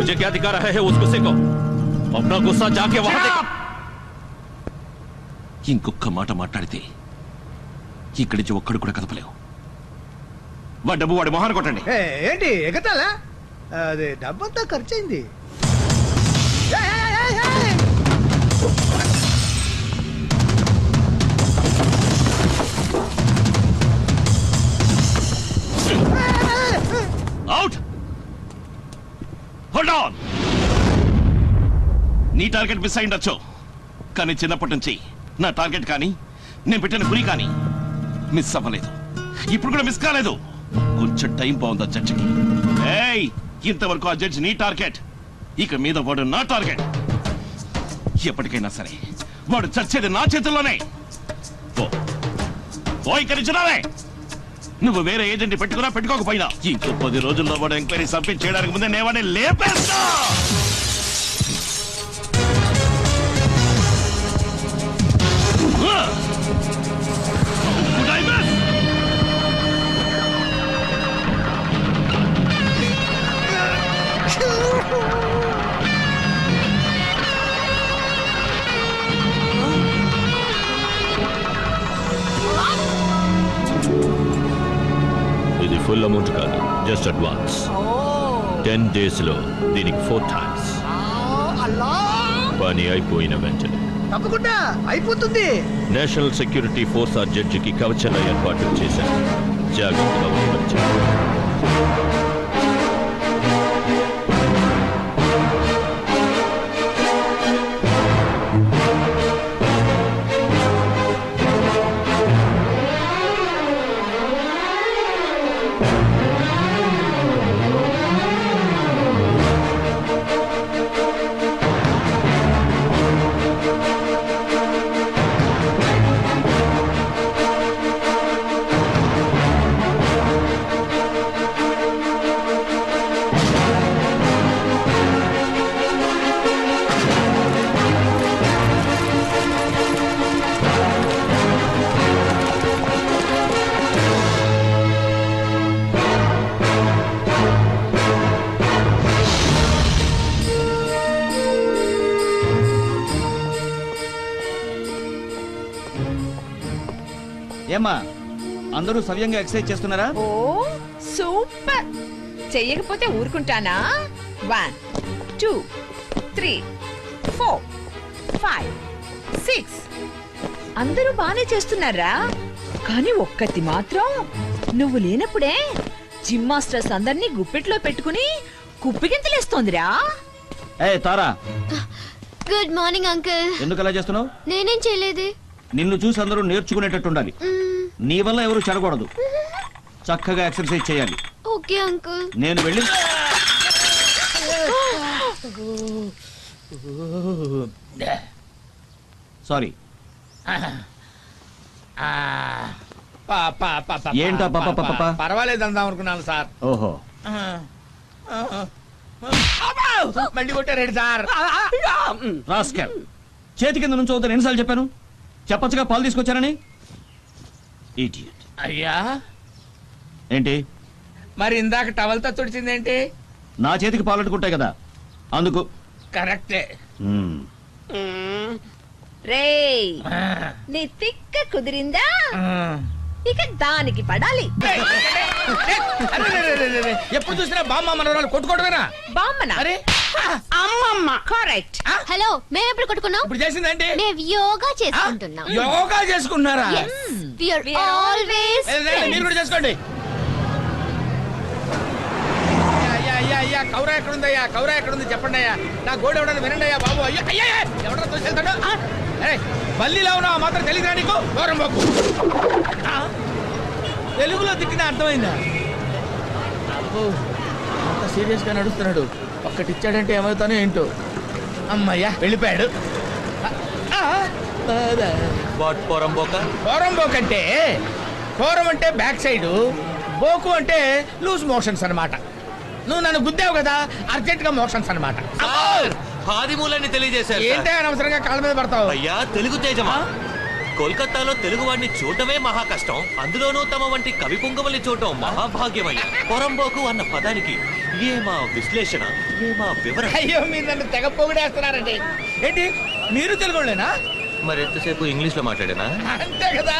मुझे क्या दिखा रहा है उसको सेको अपना गुस्सा जाके वहां देखो ఇంకొక మాట మాట్లాడితే ఇక్కడి నుంచి ఒక్కడు కూడా కదపలేవు వాడి డబ్బు వాడి మొహాన్ని కొట్టండి ఏ, ఏంటి ఎగతాలా అది డబ్బంతా ఖర్చు అయింది హోల్డ్ ఆన్ నీ టార్గెట్ మిస్ అయిండొచ్చు కానీ చిన్నప్పటి నుంచి నా టార్గెట్ కానీ నేను పెట్టిన గురి కానీ మిస్ అవ్వలేదు. ఇప్పుడు కూడా మిస్ కాలేదు. కొంచెం టైం బాగుందా జడ్జికి? ఏయ్ ఇంతవరకు ఆ జడ్జి నీ టార్గెట్ ఇక మీద వాడు నా టార్గెట్ ఎప్పటికైనా సరే వాడు చచ్చేది నా చేతుల్లోనే. ఓ ఇక్కడి నుంచి నువ్వు వేరే ఏజెంట్ పెట్టుకున్నా పెట్టుకోకపోయినా. ఇంకో పది రోజుల్లో వాడు ఎంక్వైరీ సబ్మిట్ చేయడానికి ముందే నేవాడే లేపేస్తా. Could ఫుల్ అమౌంట్ కాదు. జస్ట్ అడ్వాన్స్ టెన్ డేస్లో దీనికి ఫోర్ టైమ్స్ పని అయిపోయిన వెంటనే. తప్పకుండా అయిపోతుంది. నేషనల్ సెక్యూరిటీ ఫోర్స్ ఆ జడ్జికి కవచల ఏర్పాట్లు చేశారు. జాగ్రత్తగా ఏమ్మా అందరూ సవ్యంగా ఎక్సర్సైజ్ చేస్తున్నారా? Oh super. చెయ్యకపోతే ఊరుకుంటానా? One two three four five six. అందరూ బానే చేస్తున్నారా? కానీ ఒక్కతి మాత్రం నువ్వు లేనప్పుడే జిమ్ మాస్టర్స్ అందరినీ గుప్పెట్లో పెట్టుకుని కుప్పిగింతలేస్తోందిరా. ఏ తారా. Good morning uncle. ఎందుకు అలా చేస్తున్నావు? నేనేం చేయలేదు. నిన్ను చూసి అందరూ నేర్చుకునేటట్టు ఉండాలి. నీ వల్ల ఎవరు చెడకూడదు చక్కగా ఎక్సర్సైజ్ చేయాలి. Okay uncle. నేను వెళ్ళి సారీ. ఏంటా పాప పాప పర్వాలేదు అందాం అనుకున్నాను సార్. ఓహో. మళ్ళీ కొట్టారేంటి సార్? రాస్కెల్. చేతి కింద నుంచి అవుతాను ఎన్నిసార్లు చెప్పాను? చెప్పచ్చుగా పాలు తీసుకొచ్చానని Idiot. అయ్యా. ఏంటి? మరి ఇందాక టవల్తో తుడిచిందేంటి? నా చేతికి పాలు అంటుకుంటాయి కదా అందుకు. కరెక్టే. రేయ్ నీ తిక్క కుదిరిందా? ఇక దానికి పడాలి. ఎప్పుడు చూసినా బామ్మ మనవరాలు కొట్టుకోవడమేనా బామ్మనా? అరే. అమ్మమ్మ. కరెక్ట్ హలో మేము ఎప్పుడు కొట్టుకున్నాం? ఇప్పుడు చేసిందంటే? మేము యోగా చేసుకుంటున్నాం. యోగా చేసుకున్నారా We are ఏ, రండి, మీరు కూడా చేసుకోండి. అయ్యా అయ్యా అయ్యా కౌరా ఎక్కడుందయ్యా కౌరా ఎక్కడుంది చెప్పండి అయ్యా. నా గోడ ఎవడని వినండి అయ్యా బాబు. అయ్యా అయ్యా అయ్యా, ఎవడో బల్లిలా ఉన్నావు? మాత్రం తెలియదురా నీకు? పోకు ఆ? తెలుగులో తిట్టిన అర్థమైందా? అబ్బో అంత సీరియస్గా నడుస్తున్నాడు. ఒక్కటిచ్చాడంటే ఏమవుతానో ఏంటో. అమ్మయ్యా వెళ్ళిపోయాడు. ఆ, ఆ, అదే. ఫోరం బోక్? అంటే ఫోరం అంటే బ్యాక్ సైడ్ బోకు అంటే లూజ్ మోషన్స్ అన్నమాట. నువ్వు నన్ను గుద్దావు కదా అర్జెంట్గా మోషన్స్ అన్నమాట. ఆదిమూలాన్ని తెలియజేశారు సార్. ఏంటే అనవసరంగా కాళ్ళ మీద పడతావు? అయ్యా తెలుగు తేజమా? కోల్కతాలో తెలుగు వాడిని చూడటమే మహా కష్టం అందులోనూ తమ వంటి కవి పుంగవల్ని చూడటం మహాభాగ్యమయ్యా. పొరంబోకు అన్న పదానికి ఏమా విశ్లేషణ ఏమా వివరణ? అయ్యో మీరు నన్ను తెగ పొగిడేస్తున్నారండి. ఏంటి? మీరు తెలుగులేనా మరి ఎంతసేపు ఇంగ్లీష్లో మాట్లాడానా? అంతే కదా.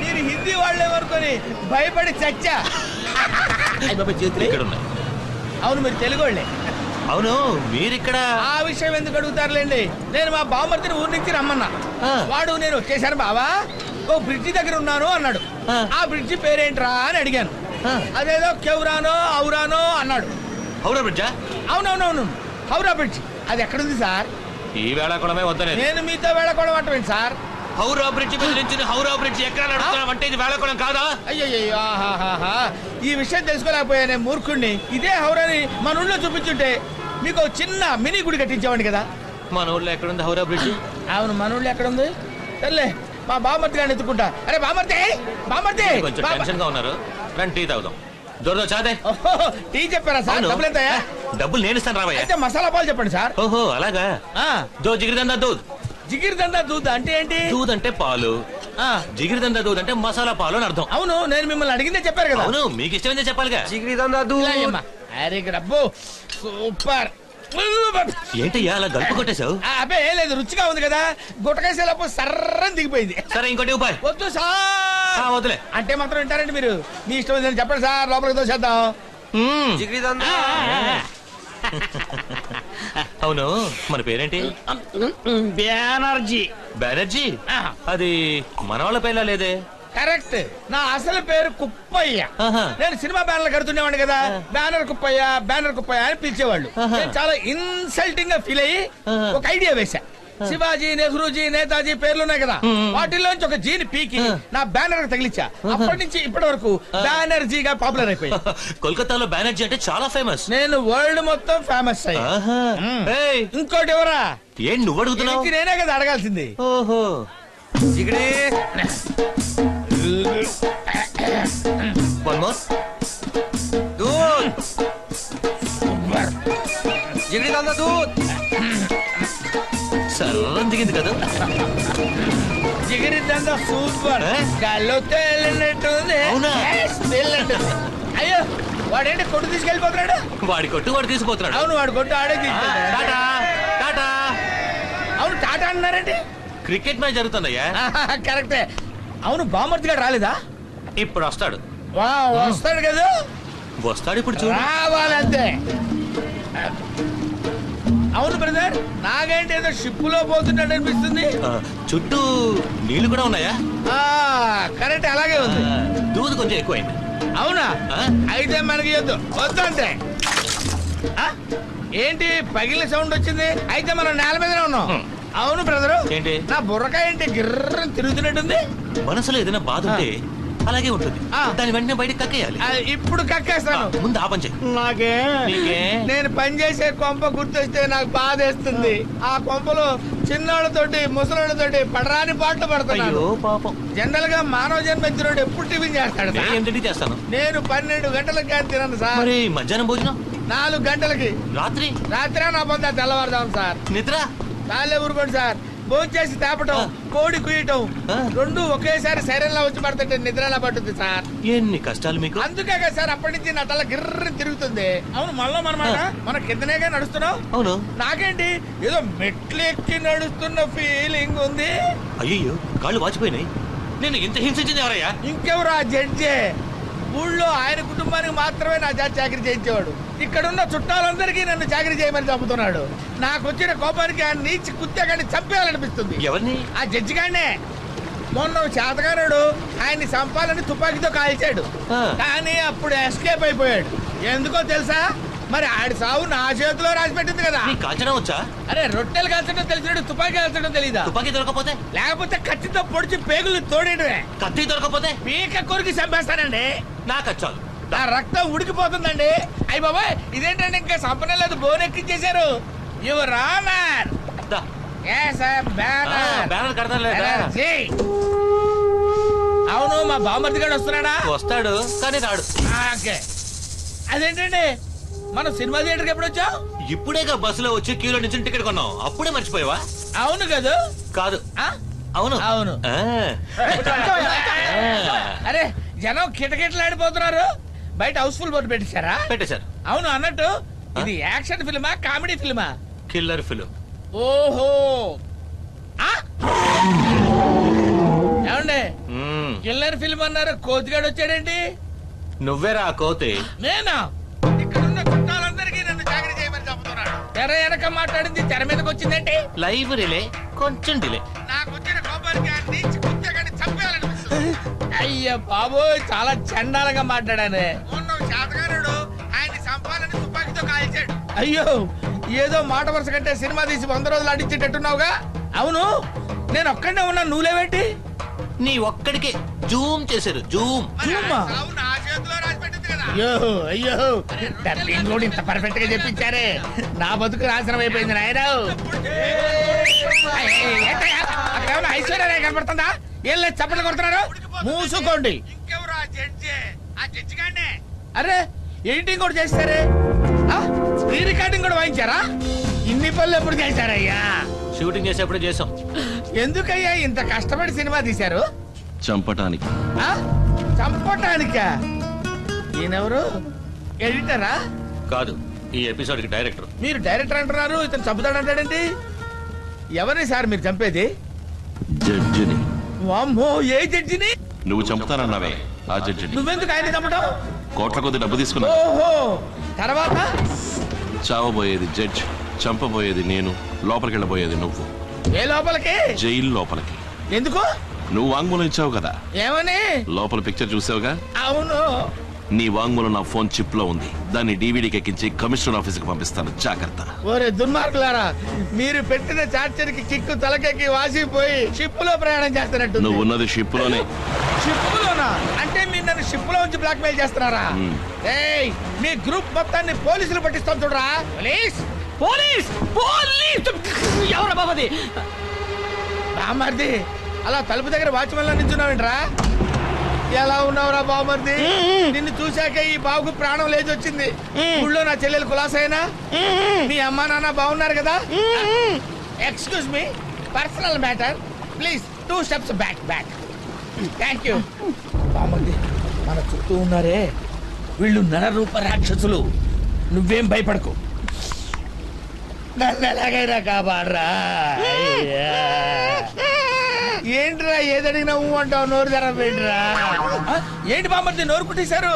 మీరు హిందీ వాళ్ళేమనుకొని భయపడి చచ్చా. ఇక్కడ ఉన్నాయి అవును మీరు తెలుగు వాళ్ళే అవును మీరిక్కడ ఆ విషయం ఎందుకు అడుగుతారులేండి? నేను మా బామ్మర్తిని ఊరి నుంచి రమ్మన్నా. ఆ. వాడు నేను వచ్చేసాను బావా. ఓ బ్రిడ్జి దగ్గర ఉన్నాను అన్నాడు. ఆ. ఆ బ్రిడ్జి పేరేంట్రా అని అడిగాను. ఆ. అదేదో కెవురానో ఔరానో అన్నాడు. అవునా బ్రిడ్జా? అవునవునవును. హౌరా బ్రిడ్జి. అది ఎక్కడుంది సార్? ఈ వేళాకుళమే వద్దనేది. నేను మీతో వెళ్ళకూడదు అంటమేంటి సార్. హౌరా బ్రిడ్జ్ మీద నుంచి హౌరా బ్రిడ్జ్ ఎక్కడ అంటే ఇది వేళాకుళం కాదా? అయ్యయ్యో ఆహాహాహా. ఈ విషయం తెలుసుకోలేకపోయానే మూర్ఖుణ్ణి. ఇదే హౌరాని మన ఊళ్ళో చూపించుంటే మీకు చిన్న మినీ గుడి కట్టించేవాడిని కదా? మన ఊర్లో ఎక్కడుంది? హౌరా బ్రిడ్జ్? అవును మన ఊళ్ళో ఎక్కడ ఉంది సర్లే మా బామర్తి గారిని ఎత్తుకుంటా. అరే బామర్తి బామర్తి కొంచెం టెన్షన్గా ఉన్నారు? రండి టీ తాగుదాం. దొరదో చాదే ఓహో, టీ చెప్పారా సార్. డబ్బులు ఎంతయ్యా? డబ్బులు నేను ఇస్తాను రావయ్యా. అయితే మసాలా పాలు చెప్పండి సార్. ఓహో అలాగా? ఆ. దో జిగిరిదందా దూద్? జిగిరి దందా దూద్ అంటే ఏంటి? దూద్ అంటే పాలు. ఆ, జిగిరిదందా దూద్ అంటే మసాలా పాలు అని అర్థం. అవును నేను మిమ్మల్ని అడిగిందే చెప్పారు కదా. అవును మీకు ఇష్టమైందే చెప్పాలిగా. ఇలా అయ్యమ్మా. అరే డబ్బు సూపర్. ఏంటయ్యా అలా గల్పు కొట్టేశావు? అబ్బే లేదు రుచిగా ఉంది కదా. గుట్టకేసేలోపు సర్రని దిగిపోయింది. సరే ఇంకోటి ఉపాయ్. వద్దు సార్. ఆ, వదిలే అంటే మాత్రం వింటారండి మీరు. మీ ఇష్టం ఏంటని చెప్పండి సార్ లోపలికి దోసేద్దాం. అవును మన పేరేంటి? బెనర్జీ బెనర్జీ ఆ. అది మన వాళ్ళ పేర్లా లేదే? కరెక్ట్. నా అసలు పేరు కుప్పయ్య. నేను సినిమా బ్యానర్ కడుతుండేవాడిని కదా. బ్యానర్ కుప్పయ్య బ్యానర్ కుప్పయ్య అని పిలిచేవాళ్ళు. నేను చాలా ఇన్సల్టింగ్గా ఫీల్ అయ్యి. ఒక ఐడియా వేశా. శివాజీ నెహ్రూజీ నేతాజీ పేర్లు ఉన్నాయి కదా. వాటిల్లోంచి ఒక జీని పీకి. నా బ్యానర్ తగిలించా అప్పటి నుంచి ఇప్పటి వరకు బ్యానర్జీగా పాపులర్ అయిపోయి. కోల్కతాలో బెనర్జీ అంటే చాలా ఫేమస్. నేను వరల్డ్ మొత్తం ఫేమస్ అయ్యా. ఇంకోటి ఎవరా? ఏం నువ్వు అడుగుతున్నావు నేనే కదా అడగాల్సింది. ఓహో. వన్ మోర్ సర్రం దిగింది కదా జిగిరిద్దంతా సూపర్ ఏ? గాల్లో తేలినట్టుంది అవునా? Yes, తేలినట్టుంది. అయ్యో వాడేంటి కొట్టు తీసుకెళ్ళిపోతున్నాడు? వాడి కొట్టు వాడు తీసుకుపోతున్నాడు. అవును వాడు కొట్టు ఆడే ఆ, తీసుకెళ్తాడు. టాటా టాటా. అవును టాటా అన్నారండి క్రికెట్ మ్యాచ్ జరుగుతుందయ్యా. కరెక్టే. అవును బామర్తి గారు రాలేదా? ఇప్పుడు వస్తాడు. వా వస్తాడు కదా? వస్తాడు ఇప్పుడు చూడు. రావాలంతే. అవును బ్రదర్ నాగేంటి ఏదో షిప్పులో పోతున్నాడు అనిపిస్తుంది? ఆ, చుట్టూ నీళ్ళు కూడా ఉన్నాయా? ఆ కరెక్ట్ అలాగే ఉంది. ఆ, దూది కొంచెం ఎక్కువైంది. అవునా? ఆ? అయితే మనకి వద్దు. వద్దు అంతే ఆ? ఏంటి పగిలిన సౌండ్ వచ్చింది? అయితే మనం నేల మీదనే ఉన్నాం. హ్మ్. అవును బ్రదరు. ఏంటి? నా బుర్రకాయ ఏంటి గిర్ర తిరుగుతున్నట్టుంది? మనసులో ఏదైనా బాధ ఉంటే అలాగే ఉంటుంది. దాని వెంటనే బయటకు కక్కేయాలి. ఇప్పుడు కక్కేస్తాను. ముందు ఆ పని నాకే? నేను పనిచేసే కొంప గుర్తొస్తే నాకు బాధేస్తుంది. ఆ. కొంపలో చిన్నోళ్ళతోటి ముసలోళ్ళతోటి పడరాని పాటలు పడుతున్నాను. అయ్యో పాపం. జనరల్గా మానవ జన్మ ఎత్తినోడు ఎప్పుడు టిఫిన్ చేస్తాడు? ఏంటంటే చేస్తాను? నేను పన్నెండు గంటలకు కానీ తినను సార్. మరి మధ్యాహ్నం భోజనం? నాలుగు గంటలకి. రాత్రి? రాత్రి నా పొద్దు తెల్లవారుదాం సార్. నిద్ర? చాలే ఊరుకోండి సార్. భోజనం చేసి తేపటం. కోడి కుయ్యటం ఆ. రెండు ఒకేసారి శరీరంలో వచ్చి పడుతుంటే నిద్ర ఎలా పట్టుద్ది సార్. ఎన్ని కష్టాలు మీకు? అందుకే కదా సార్ అప్పటి నుంచి నా తల గిర్ర తిరుగుతుంది. అవును మళ్ళీ మనమాట ఆ. మన కిందనేగా నడుస్తున్నాం అవును. నాకేంటి? ఏదో మెట్లు ఎక్కి నడుస్తున్న ఫీలింగ్ ఉంది. అయ్యో కాళ్ళు వాచిపోయినాయి. నేను ఇంత హింసించింది ఎవరయ్యా? ఇంకెవరు ఆ జడ్జే? ఊళ్ళో ఆయన కుటుంబానికి మాత్రమే నా చేత చాకరీ చేయించేవాడు. ఇక్కడున్న చుట్టాలందరికీ నన్ను చాకరీ చేయమని చంపుతున్నాడు. నాకు వచ్చిన కోపానికి ఆయన నీచి కుత్తే చంపేయాలనిపిస్తుంది. ఎవరిని? ఆ జడ్జి గానే మొన్న చేతగారుడు ఆయన్ని చంపాలని తుపాకీతో కాల్చాడు. కానీ అప్పుడు ఎస్కేప్ అయిపోయాడు. ఎందుకో తెలుసా? మరి ఆడి సావు నా చేతిలో రాసి పెట్టింది కదా కాల్చడం వచ్చా? అరే రొట్టెలు కాల్చడం తెలిసినట్టు తుపాకీ కాల్చడం తెలీదా? తుపాకీ దొరకపోతే? లేకపోతే కత్తితో పొడిచి పేగులు తోడేయడమే. కత్తి దొరకపోతే? పీక కొరికి చంపేస్తానండి. నాకు వచ్చాలు నా రక్తం ఉడికిపోతుందండి. అయ్యి బాబాయ్ ఇదేంటండి ఇంకా సంపనే లేదు బోన్ ఎక్కించేశారు యువర్ ఆనర్ బ్యానర్. అవును మా బామర్ది గారు వస్తున్నాడా? వస్తాడు కానీ రాడు. అదేంటండి? మనం సినిమా థియేటర్కి ఎప్పుడు వచ్చాం ఇప్పుడేగా బస్సులో వచ్చి క్యూలో నుంచి టికెట్ కొన్నాం అప్పుడే మర్చిపోయావా? అవును కదా? కాదు? అవును. అవును. అరే జనం కిటకిటలాడిపోతున్నారు. బయట హౌస్ఫుల్ బోర్డు పెట్టించారా? పెట్టేశారు. అవును అన్నట్టు ఇది యాక్షన్ ఫిల్మా కామెడీ ఫిల్మా? కిల్లర్ ఫిలిం ఓహో? ఏమండి? కిల్లర్ ఫిల్మ్ అన్నారు కోతిగాడు వచ్చాడేంటి? నువ్వేరా కోతి? నేనా? ఇక్కడున్న చుట్టాలందరికీ నన్ను జాగ్రత్త చేయమని చెబుతున్నాడు. తెర వెనక మాట్లాడింది తెర మీదకి వచ్చిందేంటి? లైవ్ రిలే కొంచెం డిలే. అయ్య బాబోయ్ చాలా చండాలంగా మాట్లాడాను శాతగారుడు తుపాకీతో కాల్చాడు అయ్యో ఏదో మాట వరుస కంటే సినిమా తీసి వంద రోజులు అడిచేటట్టున్నావుగా అవును నేను ఒక్కడే ఉన్నా నువ్వులేవేంటి నీ ఒక్కడికే జూమ్ చేశారు జూమ్ అయ్యో అయ్యో డబ్బింగ్ కూడా ఇంత పర్ఫెక్ట్గా చెప్పించారే నా బతుకు నాశనం అయిపోయింది నాయరావు ఐశ్వర్య కనపడుతుందా ఏం లేదు చప్పట్లు కొడుతున్నారు మూసుకోండి. అరే ఎడిటింగ్ కూడా చేస్తారే? ప్రీ రికార్డింగ్ కూడా వాయించారా? ఇన్ని పనులు ఎప్పుడు చేశారయ్యా? షూటింగ్ చేసేప్పుడు చేసాం. ఎందుకయ్యా ఇంత కష్టపడి సినిమా తీశారు? చంపటానికి. ఆ? చంపటానికా? ఈయనెవరు? ఎడిటరా? కాదు ఈ ఎపిసోడ్కి డైరెక్టర్. మీరు డైరెక్టర్ అంటున్నారు ఇతను చంపుతాడంటాడేంటి ఎవరిని సార్ మీరు చంపేది? జడ్జిని. వామ్మో ఏ జడ్జిని? నువ్వు చంపుతానన్నావే ఆ జడ్జిని. నువ్వెందుకు ఆయన చంపటం? కోట్ల కొద్ది డబ్బు తీసుకున్నా. ఓహో! తర్వాత? చావబోయేది జడ్జ్ చంపబోయేది నేను లోపలికి వెళ్ళబోయేది నువ్వు. ఏ లోపలికి? జైలు లోపలికి. ఎందుకు? నువ్వు వాంగ్మూలం ఇచ్చావు కదా. ఏమని? లోపల పిక్చర్ చూసావుగా? అవును. నీ వాంగ్మూలం నా ఫోన్ చిప్లో ఉంది. దాన్ని డీవీడీకి ఎక్కించి కమిషనర్ ఆఫీస్కి పంపిస్తాను. జాగ్రత్త. ఓరే దుర్మార్గులారా మీరు పెట్టిన చార్జర్కి కిక్కు తలకెక్కి వాసిపోయి షిప్లో ప్రయాణం చేస్తున్నట్టు నువ్వు ఉన్నది షిప్లోనే షిప్ లోనా అంటే మీరు నన్ను షిప్లో ఉంచి బ్లాక్ మెయిల్ చేస్తున్నారా. ఏయ్ మీ గ్రూప్ మొత్తాన్ని పోలీసులు పట్టిస్తాం చూడరా? పోలీస్? పోలీస్? పోలీస్? ఎవరు బాబది బామర్ది అలా తలుపు దగ్గర వాచ్మెన్ నించున్నావేంట్రా? ఎలా ఉన్నావురా బామర్ది నిన్ను చూశాక ఈ బాబుకు ప్రాణం లేచి వచ్చింది ఊళ్ళో నా చెల్లెలు కులాసైనా? మీ అమ్మా నాన్న బాగున్నారు కదా? Excuse me personal matter. Please two steps back back. Thank you. బామర్ది మన చుట్టూ ఉన్నారే వీళ్ళు నరరూప రాక్షసులు. నువ్వేం భయపడకు. నన్ను ఎలాగైనా కాపాడరా. ఏంట్రా ఏదడిగినా ఊ అంటావు నోరు తెరవేంట్రా ఏంటి బామ్మర్ది నోరు కుట్టేశారు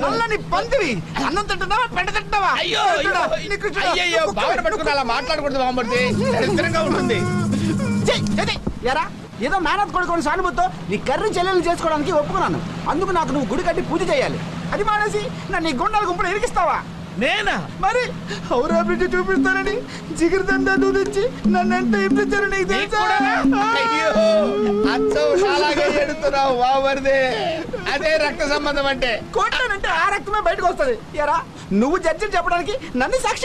నల్లని పందిరి అన్నం తింటున్నావా? పెంట తింటున్నావా? అయ్యో అయ్యయ్యో బావన పట్టుకుని అలా మాట్లాడకూడదు బామ్మర్ది. దరిద్రంగా ఉంటుంది. ఛీ, ఏది? ఎరా ఏదో మేనత్ కొడుకొని సానుభూతితో నీ కర్రీ చెల్లెలు చేసుకోవడానికి ఒప్పుకున్నాను. అందుకు నాకు నువ్వు గుడి కట్టి పూజ చేయాలి. అది మానేసి నన్ను ఈ గుండాల గుంపులు ఇరికిస్తావా నేనా? మరి హౌరా బ్రిడ్జ్ చూపిస్తానని జిగిరిదండ తెచ్చి నన్ను ఎంత ఇప్పించారు నీకు తెలుసా? ఎడుతున్నావు అదే రక్త సంబంధం అంటే. కొట్టానంటే ఆ రక్తమే బయటకు వస్తది. ఎరా నువ్వు జడ్జి చెప్పడానికి నన్ను సాక్షి